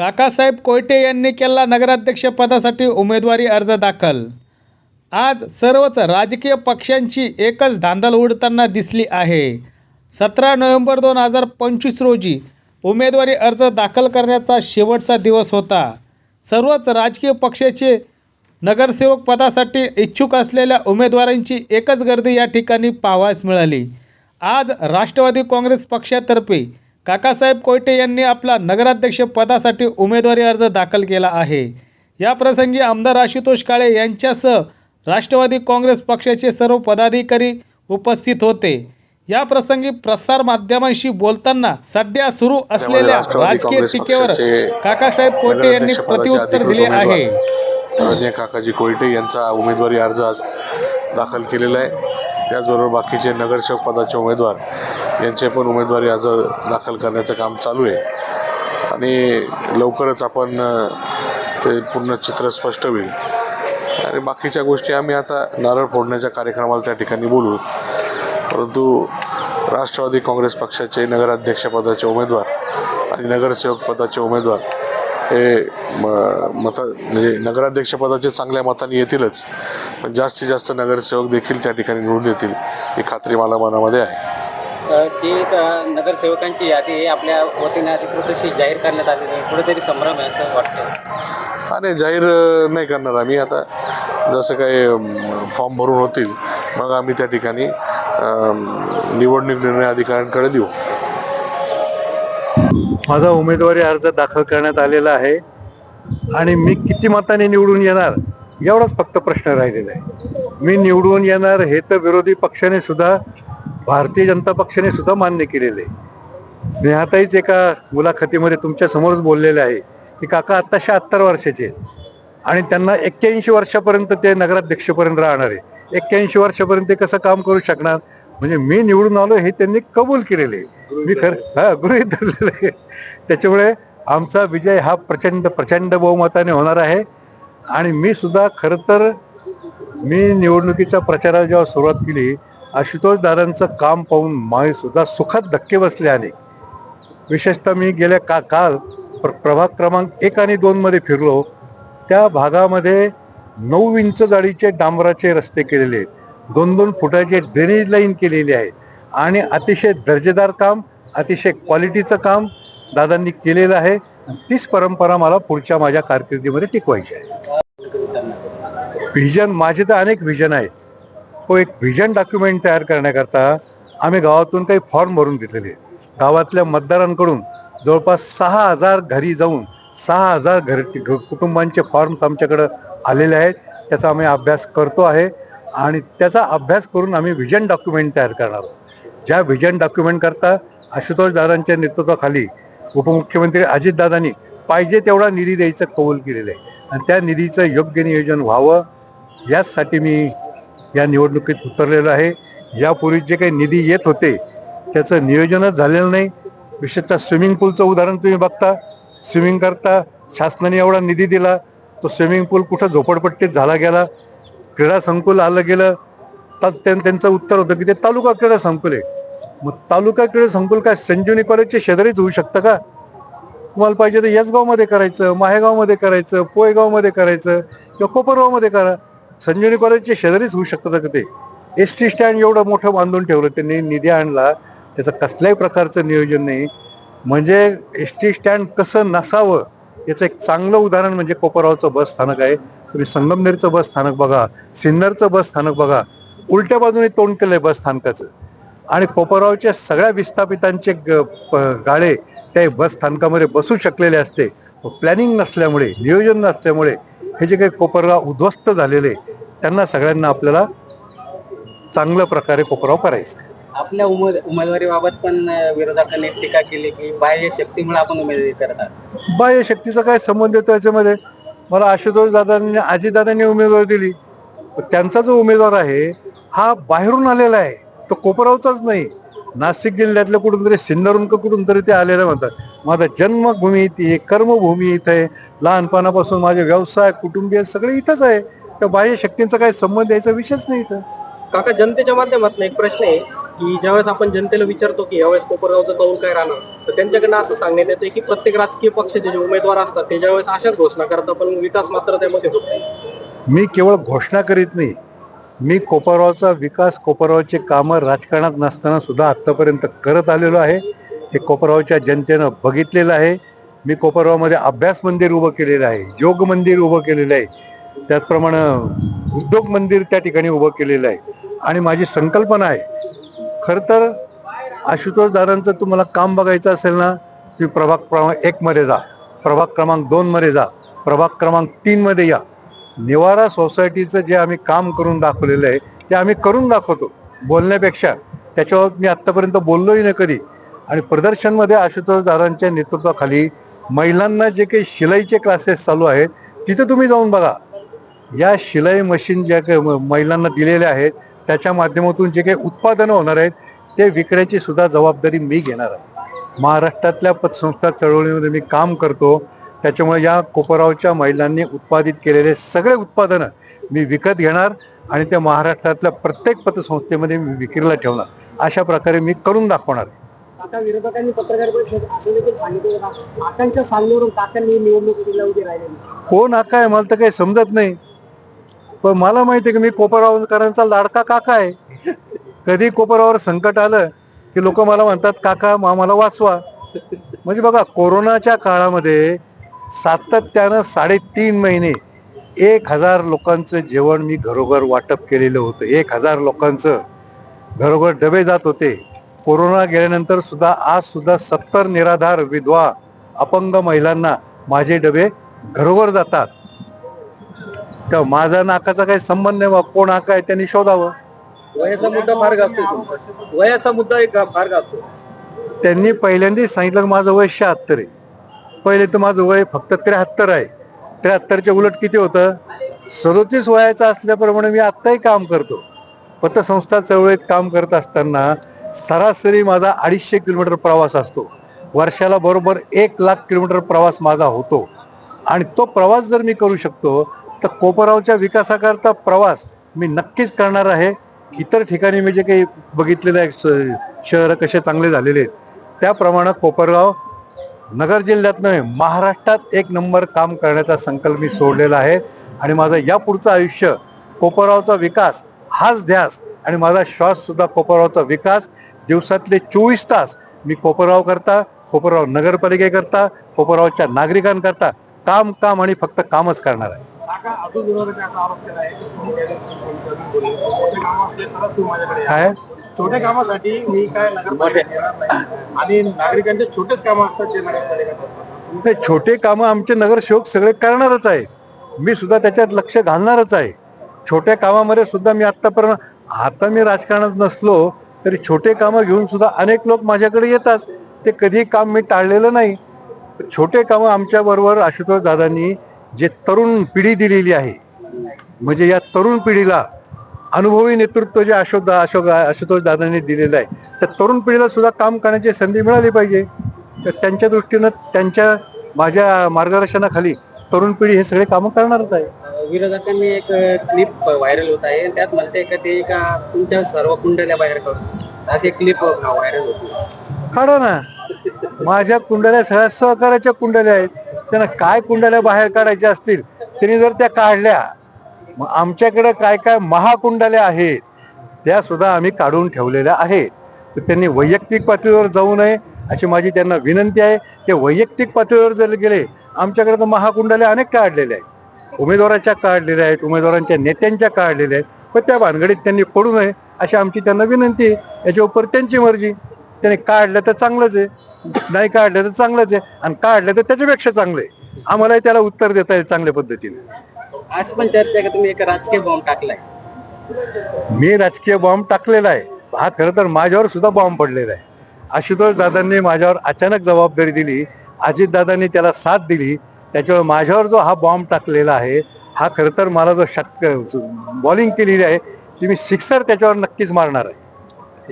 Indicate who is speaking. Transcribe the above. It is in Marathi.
Speaker 1: काकासाहेब कोयटे यांनी केला नगराध्यक्षपदासाठी उमेदवारी अर्ज दाखल. आज सर्वच राजकीय पक्षांची एकच धांदल उडताना दिसली आहे. सतरा नोव्हेंबर दोन हजार पंचवीस रोजी उमेदवारी अर्ज दाखल करण्याचा शेवटचा दिवस होता. सर्वच राजकीय पक्षाचे नगरसेवक पदासाठी इच्छुक असलेल्या उमेदवारांची एकच गर्दी या ठिकाणी पाहावयास मिळाली. आज राष्ट्रवादी काँग्रेस पक्षातर्फे काकासाहेब कोयटे यांनी आपला नगराध्यक्ष पदासाठी उमेदवारी अर्ज दाखल केला आहे. या प्रसंगी आमदार आशुतोष काळे यांच्यासह राष्ट्रवादी काँग्रेस पक्षाचे सर्व पदाधिकारी उपस्थित होते. या प्रसंगी प्रसार माध्यमांशी बोलताना सध्या सुरू असलेल्या राजकीय टीकेवर काकासाहेब कोयटे यांनी
Speaker 2: अधिकृत
Speaker 1: दिले आहे.
Speaker 2: काकाजी कोयटे यांचा उमेदवारी अर्ज आज दाखल केलेला आहे. त्याचबरोबर बाकीचे नगरसेवक पदाचे उमेदवार यांचे पण उमेदवारी अर्ज दाखल करण्याचं काम चालू आहे. आणि लवकरच आपण ते पूर्ण चित्र स्पष्ट होईल. आणि बाकीच्या गोष्टी आम्ही आता नारळ फोडण्याच्या कार्यक्रमाला त्या ठिकाणी बोलू. परंतु राष्ट्रवादी काँग्रेस पक्षाचे नगराध्यक्षपदाचे उमेदवार आणि नगरसेवक पदाचे उमेदवार हे म मत म्हणजे नगराध्यक्षपदाचे चांगल्या मताने येतीलच. पण जास्तीत जास्त नगरसेवक देखील त्या ठिकाणी निवडून येतील ही खात्री मला मनामध्ये आहे.
Speaker 3: जी नगरसेवकांची यादी आहे आपल्या वतीने अधिकृत अशी जाहीर करण्यात आलेली आहे. कुठेतरी संभ्रम आहे असं वाटतं
Speaker 2: आणि जाहीर नाही करणार आम्ही. आता जसं काही फॉर्म भरून होतील मग आम्ही त्या ठिकाणी निवडणूक निर्णय अधिकाऱ्यांकडे देऊ.
Speaker 4: माझा उमेदवारी अर्ज दाखल करण्यात आलेला आहे. आणि मी किती मताने निवडून येणार एवढाच फक्त प्रश्न राहिलेला आहे. मी निवडून येणार हे तर विरोधी पक्षाने सुद्धा भारतीय जनता पक्षाने सुद्धा मान्य केलेले. स्नेहाताईच एका मुलाखतीमध्ये तुमच्या समोरच बोललेले आहे की काका आत्ता शहात्तर वर्षाचे आहेत. आणि त्यांना एक्क्याऐंशी वर्षापर्यंत ते नगराध्यक्षपर्यंत राहणार आहे. एक्क्याऐंशी वर्षापर्यंत ते कसं काम करू शकणार? म्हणजे मी निवडून आलो हे त्यांनी कबूल केलेले. मी खर हा गृहित धरलेलं आहे. त्याच्यामुळे आमचा विजय हा प्रचंड प्रचंड बहुमताने होणार आहे. आणि मी सुद्धा खरं तर मी निवडणुकीच्या प्रचाराला जेव्हा सुरुवात केली आशुतोष दादांचं काम पाहून मला सुद्धा सुखात धक्के बसले अनेक विशेषतः मी गेल्या का काल प्र प्रभाग क्रमांक एक आणि दोनमध्ये फिरलो. त्या भागामध्ये नऊ इंच जाडीचे डांबराचे रस्ते केलेले आहेत. दोन दोन फुटाचे ड्रेनेज लाईन केलेली आहे. आणि अतिशय दर्जेदार काम अतिशय क्वालिटीचं काम दादांनी केलेलं आहे. तीच परंपरा मला पुढच्या माझ्या कारकिर्दीमध्ये टिकवायची आहे. व्हिजन माझे तर अनेक व्हिजन आहेत. तो एक व्हिजन डॉक्युमेंट तयार करण्याकरता आम्ही गावातून काही फॉर्म भरून घेतलेले आहेत. गावातल्या मतदारांकडून जवळपास सहा हजार घरी जाऊन सहा हजार घर कुटुंबांचे फॉर्म्स आमच्याकडं आलेले आहेत. त्याचा आम्ही अभ्यास करतो आहे आणि त्याचा अभ्यास करून आम्ही व्हिजन डॉक्युमेंट तयार करणार आहोत. ज्या व्हिजन डॉक्युमेंट करता आशुतोष दादांच्या नेतृत्वाखाली उपमुख्यमंत्री अजितदादांनी पाहिजे तेवढा निधी द्यायचं कौल केलेलं आहे. आणि त्या निधीचं योग्य नियोजन व्हावं याचसाठी मी या निवडणुकीत उतरलेलं आहे. यापूर्वी जे काही निधी येत होते त्याचं नियोजनच झालेलं नाही. विशेषतः स्विमिंग पूलचं उदाहरण तुम्ही बघता. स्विमिंग करता शासनाने एवढा निधी दिला तो स्विमिंग पूल कुठं झोपडपट्टीत झाला गेला क्रीडा संकुल आलं गेलं. तर त्यां- त्यांचं उत्तर होतं की ते तालुका क्रीडा संकुल आहे. मग तालुका क्रीडा संकुल काय संजीवनी कॉलेजच्या शेजारीच होऊ शकतं का? तुम्हाला पाहिजे तर यसगावमध्ये करायचं माहेगावमध्ये करायचं पोयगावमध्ये करायचं किंवा कोपरगावमध्ये करा. संजीवनी कॉलेजच्या शेजारीच होऊ शकतं का ते? एस टी स्टँड एवढं मोठं बांधून ठेवलं त्यांनी निधी आणला. त्याचं कसल्याही प्रकारचं नियोजन नाही. म्हणजे एस टी स्टँड कसं नसावं याचं एक चांगलं उदाहरण म्हणजे कोपरगावचं बस स्थानक आहे. तुम्ही संगमनेरचं बस स्थानक बघा सिन्नरचं बस स्थानक बघा. उलट्या बाजूने तोंड केलंय बस स्थानकाचं. आणि कोपरगावच्या सगळ्या विस्थापितांचे ग- गाडे त्या बस स्थानकामध्ये बसू शकलेले असते. प्लॅनिंग नसल्यामुळे नियोजन नसल्यामुळे हे जे काही कोपरगाव उद्ध्वस्त झालेले त्यांना सगळ्यांना आपल्याला चांगल्या प्रकारे कोपरगाव करायचं आहे.
Speaker 3: आपल्या उमेद उमेदवारीबाबत पण विरोधकांनी टीका केली की बाह्य शक्तीमुळे आपण उमेदवारी करतात.
Speaker 4: बाह्य शक्तीचा काय संबंध येतो याच्यामध्ये मला आशुतोष दादांनी अजितदादांनी उमेदवारी दिली. त्यांचा जो उमेदवार आहे हा बाहेरून आलेला आहे. तो कोपरावचाच नाही. नाशिक जिल्ह्यातल्या कुठून तरी सिन्नरून का कुठून तरी ते आलेलं म्हणतात. माझा जन्मभूमी इथे आहे कर्मभूमी इथे आहे. लहानपणापासून माझे व्यवसाय कुटुंबीय सगळे इथंच आहे. त्या बाह्य शक्तींचा काय संबंध याचा विषयच नाही इथं.
Speaker 3: काका जनतेच्या माध्यमातून एक प्रश्न आहे
Speaker 5: की ज्यावेळेस आपण जनतेला विचारतो की यावेळेस कोपरगावचं कौल काय राहणार तर त्यांच्याकडनं असं सांगण्यात येतं की प्रत्येक राजकीय पक्षाचे जे उमेदवार असतात ते ज्यावेळेस अशाच घोषणा करतात पण विकास मात्र त्यामध्ये होत नाही.
Speaker 4: मी केवळ घोषणा करीत नाही. मी कोपरगावचा विकास कोपरगावचे कामं राजकारणात नसताना सुद्धा आत्तापर्यंत करत आलेलो आहे. हे कोपरगावच्या जनतेनं बघितलेलं आहे. मी कोपरगावमध्ये अभ्यास मंदिर उभं केलेलं आहे योग मंदिर उभं केलेलं आहे. त्याचप्रमाणे उद्योग मंदिर त्या ठिकाणी उभं केलेलं आहे. आणि माझी संकल्पना आहे खरं तर आशुतोष दादांचं तुम्हाला काम बघायचं असेल ना तुम्ही प्रभाग क्रमांक एकमध्ये जा प्रभाग क्रमांक दोनमध्ये जा प्रभाग क्रमांक तीनमध्ये या. निवारा सोसायटीचं जे आम्ही काम करून दाखवलेलं आहे ते आम्ही करून दाखवतो बोलण्यापेक्षा. त्याच्यावर मी आत्तापर्यंत बोललोही नाही कधी. आणि प्रदर्शनमध्ये आशुतोष दारांच्या नेतृत्वाखाली महिलांना जे काही शिलाईचे क्लासेस चालू आहेत तिथे तुम्ही जाऊन बघा. या शिलाई मशीन ज्या काही म- महिलांना दिलेल्या आहेत त्याच्या माध्यमातून जे काही उत्पादनं होणार आहेत ते विकण्याची सुद्धा जबाबदारी मी घेणार आहे. महाराष्ट्रातल्या पतसंस्था चळवळीमध्ये मी काम करतो. त्याच्यामुळे या कोपरावच्या महिलांनी उत्पादित केलेले सगळे उत्पादनं मी विकत घेणार आणि त्या महाराष्ट्रातल्या प्रत्येक पतसंस्थेमध्ये मी विक्रीला ठेवणार. अशा प्रकारे मी करून दाखवणार. काका
Speaker 6: आता विरोधकांनी पत्रकार परिषद असं देखील सांगितलं होतं. काकांच्या सांगण्यावरून काकांनी निवडणुकीला उभी राहिलेली.
Speaker 4: कोण आका आहे? मला तर काही समजत नाही. पण मला माहिती आहे की मी कोपरावकरांचा लाडका काका आहे. कधी कोपरावर संकट आलं की लोक मला म्हणतात काका आम्हाला वाचवा. म्हणजे बघा कोरोनाच्या काळामध्ये सातत्यानं साडेतीन महिने एक हजार लोकांचं जेवण मी घरोघर वाटप केलेलं होतं. एक हजार लोकांचं घरोघर डबे जात होते. कोरोना गेल्यानंतर सुद्धा आज सुद्धा सत्तर निराधार विधवा अपंग महिलांना माझे डबे घरोघर जातात. तर माझा नाकाचा काही संबंध नाही कोण नाका आहे त्यांनी शोधावं.
Speaker 5: वयाचा मुद्दा फार गाजतो. वयाचा मुद्दा एक फार गाजतो
Speaker 4: त्यांनी पहिल्यांदाच सांगितलं की माझं वय शहात्तर आहे. पहिले तर माझं वय फक्त त्र्याहत्तर आहे. त्र्याहत्तरच्या उलट किती होतं? सदोतीस वयाचा असल्याप्रमाणे मी आत्ताही काम करतो. पतसंस्था चळवळीत काम करत असताना सरासरी माझा अडीचशे किलोमीटर प्रवास असतो. वर्षाला बरोबर एक लाख किलोमीटर प्रवास माझा होतो. आणि तो प्रवास जर मी करू शकतो तर कोपरावच्या विकासाकरता प्रवास मी नक्कीच करणार आहे. इतर ठिकाणी मी जे काही बघितलेलं आहे शहरं कसे चांगले झालेले आहेत त्याप्रमाणे कोपरगाव नगर जिल्ह्यात नव्हे महाराष्ट्रात एक नंबर काम करण्याचा संकल्प मी सोडलेला आहे. आणि माझं यापुढचं आयुष्य कोपरगावचा विकास हाच ध्यास आणि माझा श्वास सुद्धा कोपरगावचा विकास. दिवसातले चोवीस तास मी कोपरगाव करता कोपरगाव नगरपालिकेकरता कोपरगावच्या नागरिकांकरता काम काम आणि फक्त कामच करणार आहे. काय?
Speaker 5: छोट्या कामासाठी मी काय आणि नागरिकांचे छोटेच कामं असतात जे नगरपालिकेत असतात.
Speaker 4: ते छोटे कामं आमचे नगरसेवक सगळे करणारच आहे मी सुद्धा त्याच्यात लक्ष घालणारच आहे. छोट्या कामामध्ये सुद्धा मी आतापर्यंत आता मी राजकारणात नसलो तरी छोटे कामं घेऊन सुद्धा अनेक लोक माझ्याकडे येतात. ते कधी काम मी टाळलेलं नाही. छोटे कामं आमच्या बरोबर आशुतोष दादांनी जे तरुण पिढी दिलेली आहे म्हणजे या तरुण पिढीला अनुभवी नेतृत्व जे अशोक अशोक आशुतोष दादांनी दिलेलं आहे त्या तरुण पिढीला सुद्धा काम करण्याची संधी मिळाली पाहिजे. तर त्यांच्या दृष्टीनं त्यांच्या माझ्या मार्गदर्शनाखाली तरुण पिढी हे सगळे कामं करणारच आहे.
Speaker 3: विरोधकांनी एक क्लिप व्हायरल होत आहे. त्यात म्हणते का ते का तुमच्या सर्व कुंडल्या बाहेर काढून. अशी क्लिप व्हायरल होती.
Speaker 4: काढा ना. माझ्या कुंडल्या सगळ्या सहकाराच्या कुंडल्या आहेत. त्यांना काय कुंडल्या बाहेर काढायच्या असतील त्यांनी जर त्या काढल्या मग आमच्याकडे काय काय महाकुंडल्या आहेत त्या सुद्धा आम्ही काढून ठेवलेल्या आहेत. तर त्यांनी वैयक्तिक पातळीवर जाऊ नये अशी माझी त्यांना विनंती आहे. ते वैयक्तिक पातळीवर जर गेले आमच्याकडे तर महाकुंडल्या अनेक काढलेल्या आहेत. उमेदवाराच्या काढलेल्या आहेत उमेदवारांच्या नेत्यांच्या काढलेल्या आहेत. पण त्या भानगडीत त्यांनी पडू नये अशी आमची त्यांना विनंती आहे. याच्या उपर त्यांची मर्जी. त्याने काढलं तर चांगलंच आहे. नाही काढलं तर चांगलंच आहे. आणि काढलं तर त्याच्यापेक्षा चांगलं आहे. आम्हालाही त्याला उत्तर देता येईल चांगल्या पद्धतीने.
Speaker 3: आज पण चर्चा तुम्ही एक राजकीय बॉम्ब टाकलाय.
Speaker 4: मी राजकीय बॉम्ब टाकलेला आहे. हा खरं तर माझ्यावर सुद्धा बॉम्ब पडलेला आहे. आशुतोष दादांनी माझ्यावर अचानक जबाबदारी दिली. अजित दादांनी त्याला साथ दिली. त्याच्यावर माझ्यावर जो हा बॉम्ब टाकलेला आहे हा खरं तर मला जो शक्य बॉलिंग केलेली आहे ती मी सिक्सर त्याच्यावर नक्कीच मारणार आहे.